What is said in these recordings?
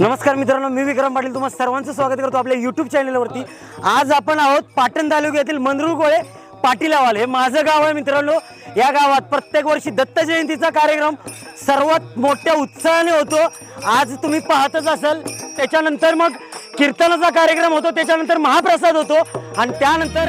नमस्कार मित्रांनो मी विक्रम पाटील. तुम्हाला सर्वांचं स्वागत करतो आपल्या युट्यूब चॅनलवरती आज आपण आहोत पाटण तालुक्यातील मंदरूळ गोळे पाटीलावाल. हे माझं गाव आहे मित्रांनो. या गावात प्रत्येक वर्षी दत्त जयंतीचा कार्यक्रम सर्वात मोठ्या उत्साहाने होतो. आज तुम्ही पाहतच असाल. त्याच्यानंतर मग कीर्तनाचा कार्यक्रम होतो. त्याच्यानंतर महाप्रसाद होतो. आणि त्यानंतर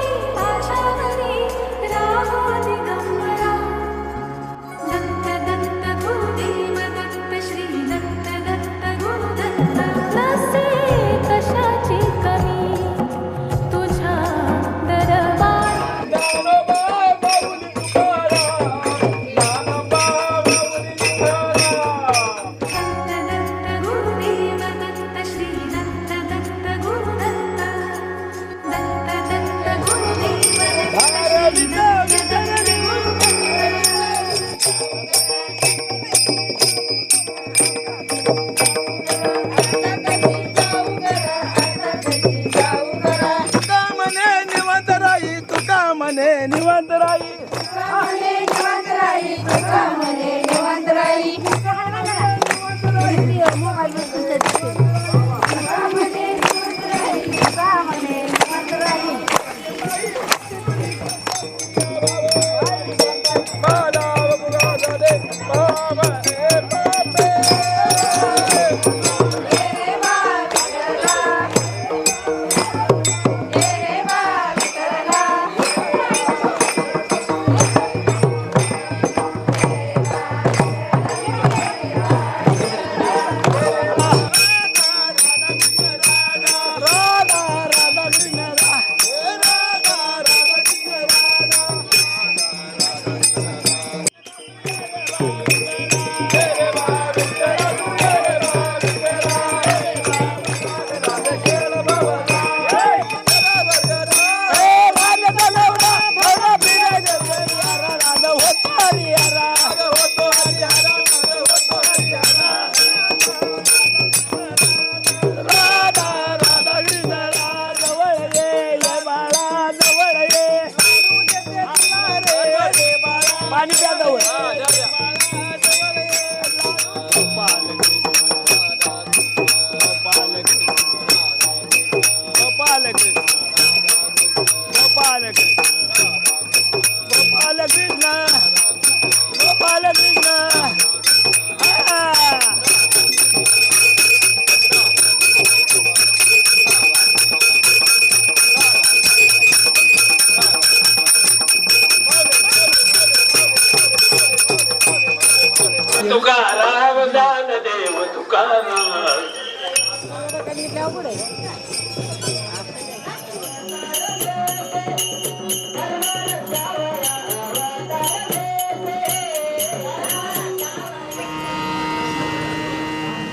Baba.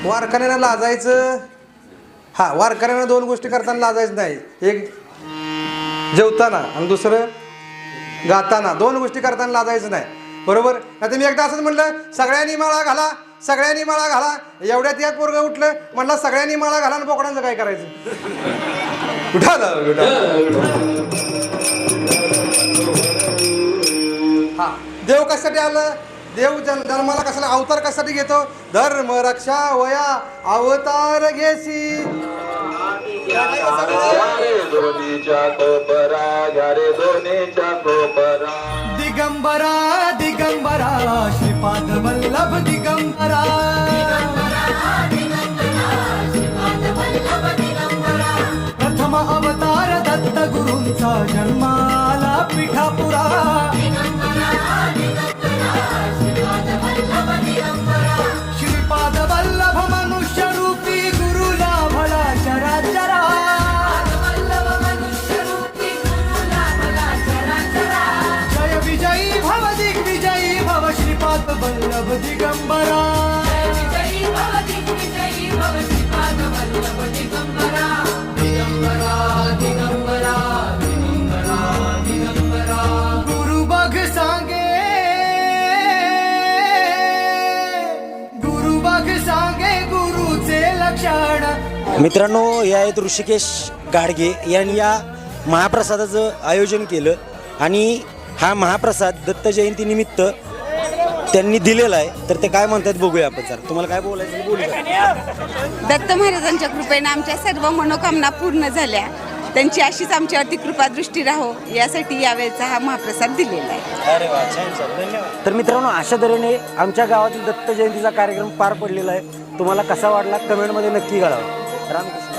वारकऱ्यानं लाजायचं? हा वारकऱ्यांना दोन गोष्टी करताना लाजायचं नाही. एक जेवताना आणि दुसरं गाताना. दोन गोष्टी करताना लाजायचं नाही. बरोबर? नाही मी एकदा असंच म्हटलं सगळ्यांनी माळा घाला. सगळ्यांनी माळा घाला. एवढ्यात एक पोरग उठलं म्हटलं सगळ्यांनी माळा घाला आणि बोकडांचं काय करायचं? हा. देव कशासाठी आलं? देव जन जन्माला कशाला अवतार कशासाठी घेतो? धर्म रक्षा वया अवतार घेसी. दिगंबरा श्रीपाद वल्लभ दिगंबरा. प्रथम अवतार दत्त गुरूंचा जन्माला पिठापुरा. दिगंबरा. गुरु बघ सांगे. गुरु बघ सांगे गुरुचे लक्षण. मित्रांनो या आहेत ऋषिकेश गाडगे यांनी या महाप्रसादाचं आयोजन केलं आणि हा महाप्रसाद दत्त जयंतीनिमित्त त्यांनी दिलेला आहे तर ते काय म्हणतात बघूया आपण सर तुम्हाला काय बोलायचं? बोलू. दत्त महाराजांच्या कृपेने आमच्या सर्व मनोकामना पूर्ण झाल्या. त्यांची अशीच आमच्यावरती कृपादृष्टी राहो यासाठी यावेळेचा हा महाप्रसाद दिलेला आहे. तर मित्रांनो अशा तऱ्हेने आमच्या गावातील दत्त जयंतीचा कार्यक्रम पार पडलेला आहे. तुम्हाला कसा वाटला? कमेंटमध्ये नक्की कळावा. रामकृष्ण.